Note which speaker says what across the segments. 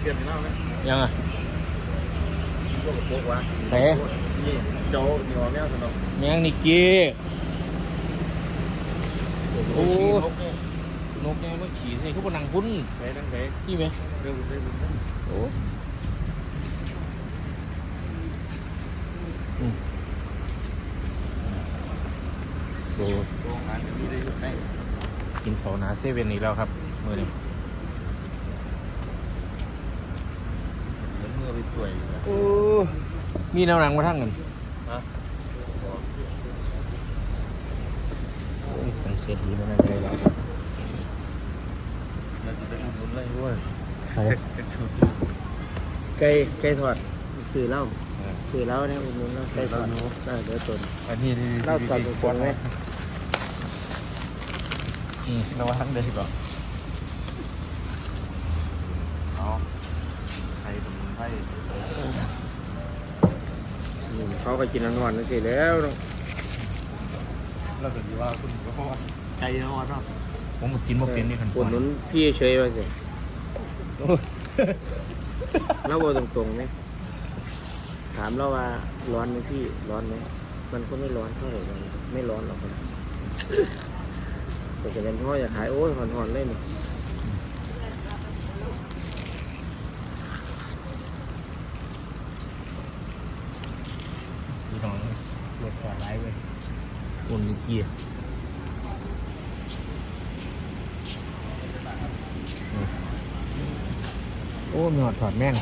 Speaker 1: เปลี่ยนหน้าไหม
Speaker 2: ยังอะ
Speaker 1: พวกกับพวกวะ
Speaker 2: เต๋
Speaker 1: นี่โจ้นี่ว่าแมวสนุก
Speaker 2: แมงนิกกี้โอ้
Speaker 1: นกเนี่ย
Speaker 2: นกเนี่ยมันขี่ใส่ทุกคนนังพุ่น
Speaker 1: ไปนั่งไป
Speaker 2: นี่ไหม
Speaker 1: เร็วเร็วเร็ว
Speaker 2: โอ้อืมโอ้
Speaker 1: โรงงานจะมีได้อยู่ไหน
Speaker 2: กินเขาวหนาเซเว่นอีกแล้วครับ มือนี้
Speaker 1: เหมือนเมื่อไปป่วยอยู่นะ
Speaker 2: โอ้มีแนวหนังมาทั้งกัน
Speaker 1: ฮะ
Speaker 2: โอ้ยเป็นเศรษฐีมันอะไรแล้ว
Speaker 1: เราจะไปอุดหนุนเลยด้วย
Speaker 2: อะไร
Speaker 1: จะชุด
Speaker 3: ไก่ไก่ทอดสื่อเหล้าสื่อเหล้าเนี่ยอุ่นนเหล้าไก่ทอดน่าเดือดตน
Speaker 1: อันนี้ดี
Speaker 3: เหล้าทอดตรงๆไหม
Speaker 2: อืม
Speaker 1: นวัตเลยก่อนเอาไข่สมุนไพร
Speaker 3: อืม เขาก็กินนอนนั่นสิแล้วเนาะ
Speaker 1: เราจะดีว่าคุณก็เพราะว่าไก่นอนเนาะ
Speaker 2: ผมก็กินบ่เป็นนี่ขัน
Speaker 3: อุ่นนุนพี่เฉยไปสิเราบอกตรงๆไหมถามเราว่าร้อนไหมพี่ร้อนไหมมันก็ไม่ร้อนเท่าไหร่มันไม่ร้อนหรอกมันแต่จะเป็นพ่ออยากขายโอ้ยหอนๆเลยนี่
Speaker 2: พี่น้อง รถขวาร้เว้ยอุ่นนิกกี้โอ้มีหอดถอดแม่ง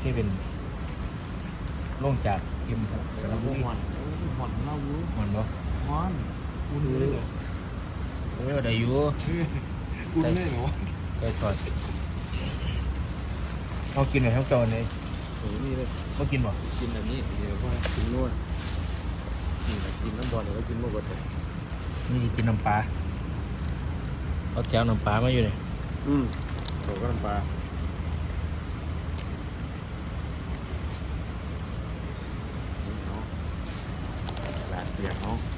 Speaker 2: ที่เป็นลงจากกิมกระบุรี
Speaker 1: หอนหอนเล่ารู้
Speaker 2: มันบ่
Speaker 1: หอนอุ่นเลย เหรอ
Speaker 2: เออได้อยู่
Speaker 1: อุ่นเลยเหรอ
Speaker 2: ไปถอดเอากินหน่อยทั้งจอเลย
Speaker 3: โอ้โหนี่เลย
Speaker 2: มากินบ่
Speaker 3: กินแบบนี้เดี๋ยวพ่อกินนวดนี่แหละกินน้ำบอลหรือว่ากินหมูกระทะ
Speaker 2: นี่กินน้ำปลาเอาแถวน้ำปลามาอยู่เนี่ย
Speaker 3: อืม
Speaker 1: โถก็น้ำปลาลาดเปียกเนาะ
Speaker 2: อั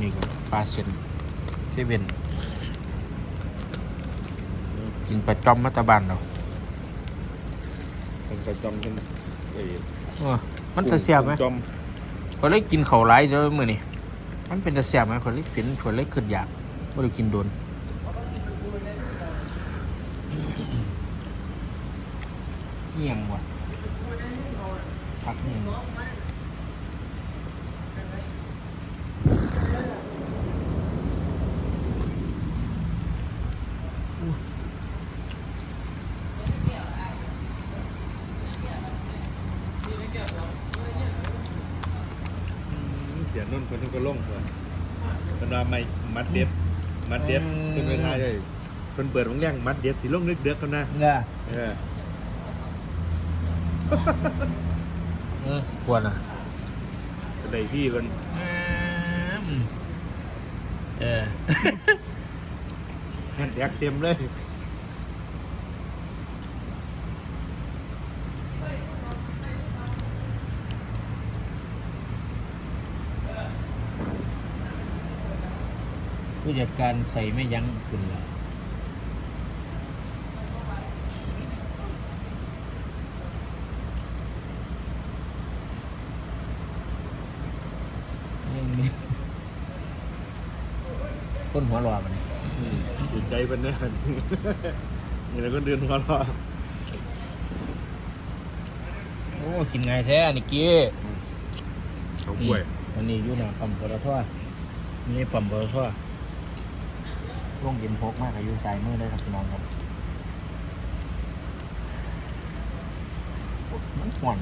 Speaker 2: นนี้ก็ปลาเส้นเซเว่นกินประจอมมัตตบานเรา
Speaker 1: เป็นกระจอมเป็นเอ้ย
Speaker 2: เออมันจะเสียบไหม
Speaker 1: จอม
Speaker 2: คนเล็กกินเขาวหลายเจ้ามือนี่มันเป็นจะเสียบไหมคนเล็กเป็นคนเล็กขึ้นอยากไม่ได้กินโดนเงียงว่ะพักเงียง
Speaker 1: นุ่นคนทุกคนลงเลยเป็นว่าไม่มัดเด็ดมัดเด็ดเป็นไปได้เลยคนเปิดวงแย่งมัดเด็ดสีลงนึกเดือกกันนะ
Speaker 2: เนี่ย
Speaker 1: เออ
Speaker 2: เออควรอะ
Speaker 1: เป็นไรพี่คน
Speaker 2: เออ
Speaker 1: แฮนด์แท็กเต็มเลย
Speaker 2: ผู้จัดการใส่ไม่ยั้งคุณละยังมีคนหัวรอมัน
Speaker 1: จิตใจเป็นเนี่ยมีแล้วก็เดือนหัวเราะ
Speaker 2: โอ้ กินไงายแท้นิกกี้
Speaker 1: เขาป่วย
Speaker 2: อันนี้อยู่หน้าปั๊มปตทนี่ปั๊มปตท ลงเย็นพกมากอายุสายมือได้ครับพี่น้องครับมันห่อน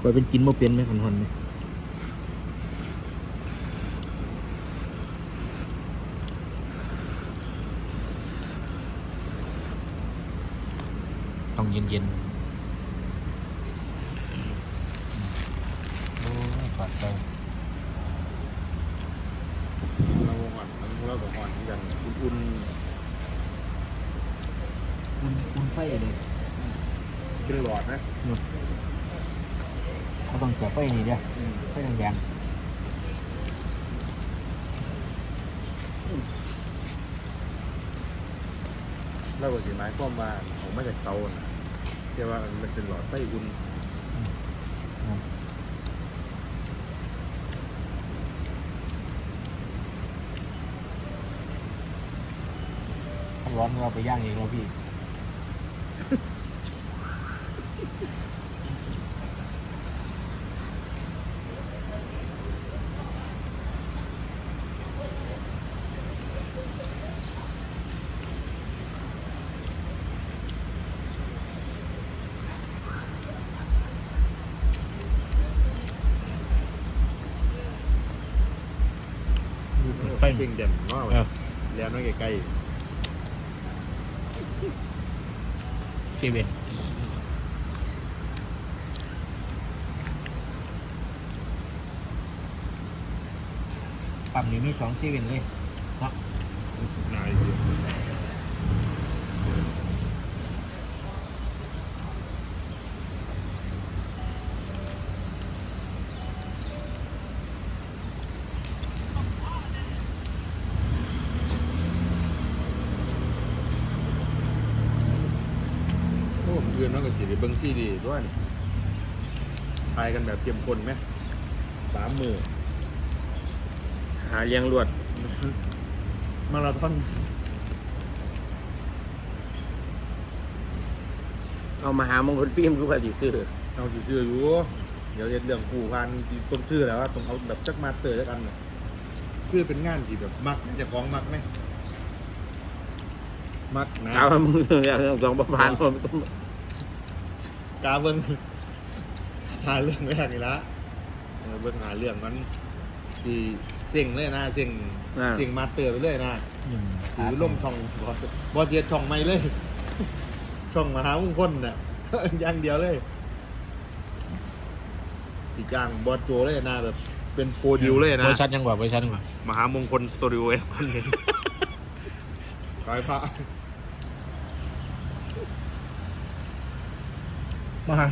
Speaker 2: คอยเป็นกินมาเป็นไหมคนคนไหมต้องเย็นเย็นๆโอ้ ยปลอดใจ
Speaker 1: เราก่อนเรากับก่อนที่กันอุ่นๆ
Speaker 2: อุ่นอุ่นไฟเลย
Speaker 1: เป็นหลอดนะ
Speaker 2: เขาต้องเสียไฟนี่เด้อไฟแดง
Speaker 1: แล้วก็สีไม้ความว่าของมาจากเตาน่ะแต่ว่ามันเป็นหลอดไฟอุ่น
Speaker 2: ๆถ้า ร้อนเราไปย่างเองเราพี่
Speaker 1: ไฟเพ่งเด่นมากเลย
Speaker 2: เออ
Speaker 1: แล้วน้อยใกล้
Speaker 2: เซเว่นปั๊มนี้มีสองเซเว่นเลยเนาะ
Speaker 1: นาย อ้ผมเดือนน้องกับสีเบิ้งซีดีด้วยนี่ทายกันแบบเข้มข้นไหมสามมือ
Speaker 3: หาเลี้ยงลวด
Speaker 1: มาราธอน
Speaker 3: เอามาหามงคลฟิล์มคือว่าสิซื้อ
Speaker 1: เอาสิเชื่ออยู่ เดี๋ยวเฮ็ดเรื่องกูพันต้องชื่อแล้วว่าต้องเอาแบบจักมาเตอร์จักอันน่ะคือเป็นงานที่แบบมักจะฟ้องมักไหมมักนะ
Speaker 3: เอาว่ามึงอย่างสองประพานผม
Speaker 1: กาเบิ้งหาเรื่องไม่ได้นี่ละเออเบิ้งหาเรื่องมันที่เซ็งเลยนะเซ็ง
Speaker 3: อ่า
Speaker 1: เซ็งมาเตอร์ไปเลยนะ
Speaker 2: หนึ่ง
Speaker 1: ถือล่มช่องบอสบอสเทียช่องไม่เลย ช่องมหามงคลน่ะ อย่างเดียวเลยสีจ้างบอสโจเลยนะแบบ เป็นโปรดิวเลยนะ
Speaker 2: บริษัทยังกว่าบริษัทยังกว่า ม
Speaker 1: หามงคลสตูดิโอเองคนนี้กายพระ
Speaker 2: มหา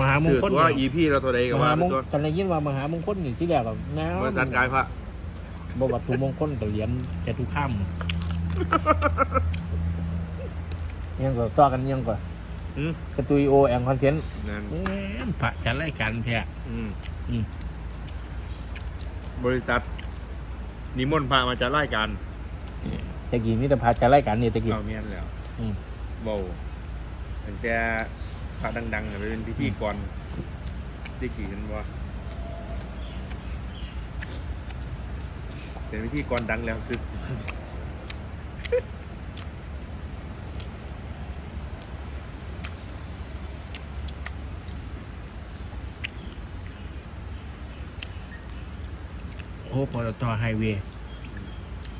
Speaker 2: มหามง
Speaker 1: ถือ
Speaker 2: คล
Speaker 1: ว่า
Speaker 2: เนี่ย
Speaker 1: อีพีเราตัวใดกับ
Speaker 2: ม
Speaker 1: ว่า
Speaker 2: หาม
Speaker 1: เป็น
Speaker 2: ง
Speaker 1: ตัว
Speaker 2: กันได้ยินว่ามหามงคลนี่ที่แรกแบบแนว
Speaker 1: บริษัทกายพระ
Speaker 2: บอกว่าถูกมงคลกับเหรียญแกทุกข้ามยังก็ต่อกันยังก็
Speaker 1: อืม
Speaker 2: สตูดิโอแองคอนเทนต์
Speaker 1: นั่น
Speaker 2: พระจัดรายการแท้
Speaker 1: อืม
Speaker 2: อืม
Speaker 1: บริษัทนิมนต์พามาจัดรายการ
Speaker 2: ตะกี้มีแต่พระจัดรายการนี่ตะกี้
Speaker 1: เอาเมียนแล้ว
Speaker 2: อืม
Speaker 1: เบาตั้งแต่ พระดังๆเนี่ยไปเป็นพิธีกรได้กี่กันวะเป็นพิธีกรดังแล้วซึก
Speaker 2: โอ้ปตทไฮเวย์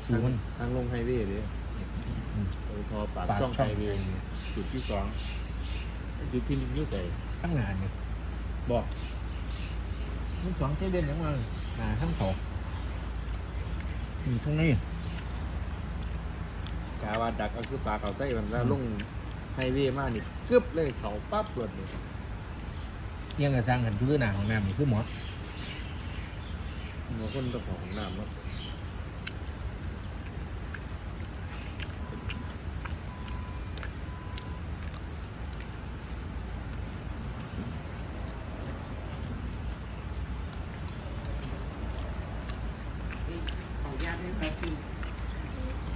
Speaker 2: สูงมัน
Speaker 1: ทางลงไฮเวย์ดิ
Speaker 2: อืม
Speaker 1: ปตทปาก
Speaker 2: ปากช่อง
Speaker 1: ไฮเวย์จุดที่สอง จุดที่ลิงยุ่ใส่
Speaker 2: ข้างหน้าเนี่ย
Speaker 1: บอก
Speaker 2: ทั้งสองเทเด่นทั้งวันหน้าทั้งสองอยู่ตรงนี้
Speaker 1: กาว่าดักก็คือปลาเขาไส้มันแล้วลงไฮเวย์มากนี่กึบเลยเขาปั๊บรวดเลย
Speaker 2: ยังกระสร้างกันคือหน้าของน้ำนี่คือหมอ
Speaker 1: หัวคนต้องของน้ำเนาะ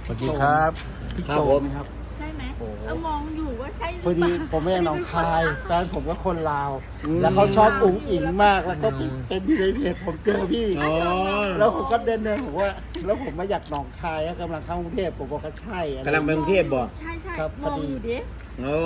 Speaker 2: สวัสดีครับ
Speaker 3: ครับผมครับ
Speaker 4: ใช่ไหม
Speaker 2: โอ้โห
Speaker 4: เรามองอยู่ว่าใช่หรือ
Speaker 5: พอ
Speaker 4: เป
Speaker 5: ดี
Speaker 4: ล่า
Speaker 5: ผมไม่ยังหนองคายแฟนผมก็คนลาว
Speaker 3: อืม
Speaker 5: แล้วเขาชอบอุ๋งอิงมากแล้วก็เป็นอยู่ในเพจผมเจอพี่แล้วผมก็เดินเดินผมว่า แล้วผมมาอยากหนองคายแล้วกำลังเข้ากรุงเทพผมบอกว่าใช่อะไร
Speaker 3: กำลังไปกรุงเทพบ่
Speaker 4: ใช่ใช่
Speaker 5: ครับ
Speaker 4: มองอยู่ดิ
Speaker 3: โอ้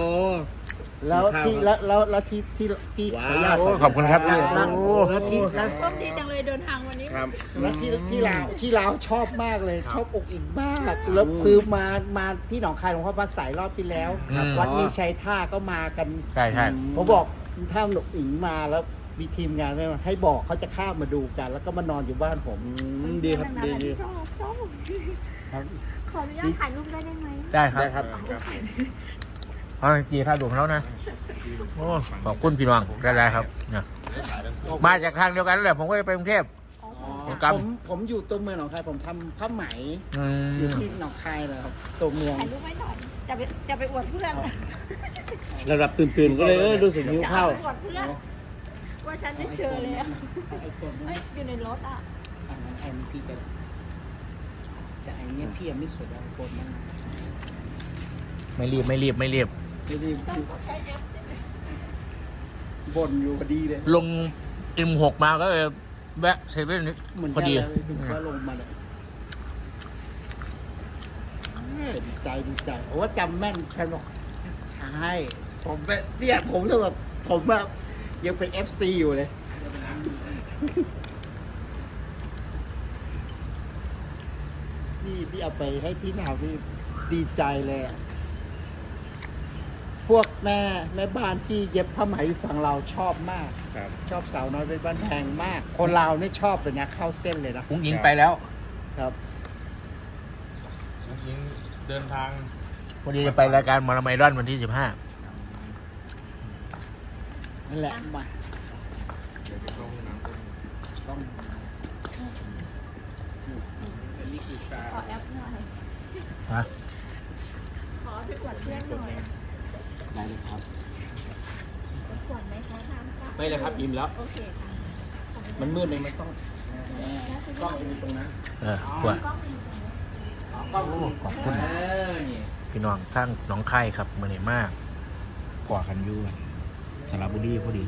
Speaker 5: แล้วที่
Speaker 3: ครับ
Speaker 5: แล้วแล้วแล้วที่ที่ที่ขออนุญาต
Speaker 2: โอ้ขอบคุณครับพี่
Speaker 5: แล้ว
Speaker 2: โอ้
Speaker 5: แล้วที่แล้ว
Speaker 4: โชคดีจังเลยเดินทางวันนี้
Speaker 3: ครับ
Speaker 5: แล้วที่ที่ลาวที่ลาวชอบมากเลย ชอบอุ๋งอิงมากแล้วคือมามาที่หนองคายหลวงพ่อพระสายรอบที่แล้ว
Speaker 2: ครับ
Speaker 5: วัดมีชัยท่าก็มากัน
Speaker 2: ใช่ใช่
Speaker 5: ผมบอกถ้าหนุกอิงมาแล้วมีทีมงานไหมมาให้บอกเขาจะข้ามมาดูกัน แล้วก็มานอนอยู่บ้านผม
Speaker 3: อืมดีครับดีดี
Speaker 4: ชอบชอบ
Speaker 5: ครับ
Speaker 4: ขออนุญาตถ่ายรูปได้ได้ไหม
Speaker 2: ได้ครับ
Speaker 3: ได้ครับ
Speaker 2: เอาจีท่าดูเขานะโอ้ขอบคุณพี่น้องได้ๆครับเนี่ยมาจากทางเดียวกันนั่นแหละผมก็จะไปกรุงเทพ ผมกำ
Speaker 5: ผมผมอยู่ตัวเมืองหนองคายผมทำผ้าไหม
Speaker 2: อื
Speaker 5: อยู่
Speaker 2: ม
Speaker 5: ที่หนองคายเลยครับตัวเมือง
Speaker 4: ถ่ายรูปไว้หน่อย จะไปจะไปอวดเพื่อน
Speaker 3: ระดับตื่นๆก็เลยเออรู้สึกหิว
Speaker 4: จะ
Speaker 3: ข้า
Speaker 4: เอา
Speaker 3: ว
Speaker 4: ไปอวดเพื่อนว่าฉันได้เจอเลยอะ
Speaker 5: ไอ้คน
Speaker 4: เฮ้ยอยู่ในรถอะ
Speaker 5: อันนั้นไอ้นี่พี่จะแต่ไอ้เนี่ยพี่ยังไม่สุดไอ้คนนั้น
Speaker 2: ไม่รีบไม่รีบไม่รีบ
Speaker 5: ไม่ได้
Speaker 4: ต้องใช้แอปใช่ไหม
Speaker 5: บ่นอยู่พอดีเลย
Speaker 2: ลงอิมหกมาก็เลยแวะเซเว่นนิด
Speaker 5: เหมือน
Speaker 2: พอ
Speaker 5: กัน
Speaker 2: ดี
Speaker 5: เลยถึงเขาลงมาเลยเอ้ยดีใจดีใจโอ้ว่าจำแม่นฉันบอกใช่ผมเป็นเนี่ยผมเลยแบบผมแบบยังเป็นเอฟซีอยู่เลย นี่พี่เอาไปให้ที่หนาวนี่ดีใจเลยอะ พวกแม่แม่บ้านที่เย็บผ้าไหมอยู่ฝั่งเราชอบมาก
Speaker 1: ครับ
Speaker 5: ชอบสาวน้อยเป็นบ้านแพงมาก คนเรานี่ชอบเลยนะเข้าเส้นเลยนะ
Speaker 2: พุ้งยิงไปแล้ว
Speaker 5: ครับ
Speaker 1: น้องยิงเดินทาง
Speaker 2: พอดีจะไปรายการหมอลำไอรอนวันที่สิบห้า
Speaker 5: นั่นแหละมา
Speaker 1: เดี๋ยวจะเข้าห้องน้ำก่อน
Speaker 5: ต้อง
Speaker 4: ขอแอปหน่อย
Speaker 2: ฮะ
Speaker 4: ขอไปอวดเพื่อนหน่อย
Speaker 5: ได้เลยครับ
Speaker 4: ไปอวดไหมคะทำค่ะ
Speaker 3: ไม่เลยครับอิ่มแล้ว
Speaker 4: โอเคค่ะ
Speaker 3: มันมืดเลยมันต้อง
Speaker 5: กล้องอยู่ตรงนั้น
Speaker 2: เออขวด
Speaker 4: กล้องมีตรงนี้
Speaker 5: กล้องอยู่
Speaker 2: ขอบคุณ
Speaker 3: เออนี่
Speaker 2: พี่น้องทั้งหน้องไข่ครับมือนี้มากกว่ากันอยุ่สระบุรีพอดี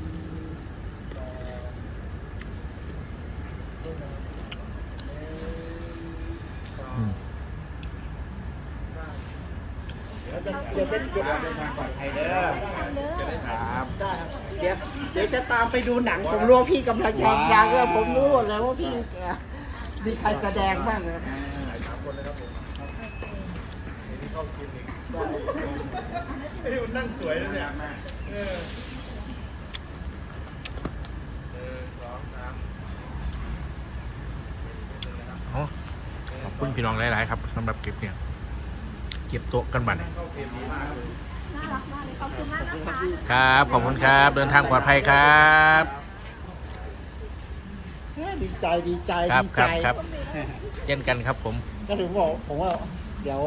Speaker 5: เดี๋ยวเป็นเดี๋ยวเดิ
Speaker 3: นทางปลอดภัยเด้อ
Speaker 5: ครับได้ครับเดี๋ยวเดี๋ยวจะตามไปดูหนังผมรู้ว่าพี่กำลังจะยังเออผมรู้หมดเลยว่าพี่มีใครแสดงบ้างนะ
Speaker 1: เฮ้ยมันนั่งสวยเลยเนี่ยหนึ่งสองสาม
Speaker 2: เอาขอบคุณพี่น้องหลาย ๆ ครับสำหรับเก็บเนี่ย เก็บโต๊ะกันบัดน
Speaker 1: เข้าเกมดีมากเลย
Speaker 4: น่ารักมากเลยขอบคุณมากนะคะ
Speaker 2: ครับ ขอบคุณครับ เดินทางปลอดภัยครับ
Speaker 5: เฮ้ยดีใจดีใจ
Speaker 2: ครับ
Speaker 5: ดี
Speaker 2: ค
Speaker 5: ใจ
Speaker 2: รับครับเช่นกันครับผม
Speaker 5: ก็ถึงบอกผมว่าเดี๋ยว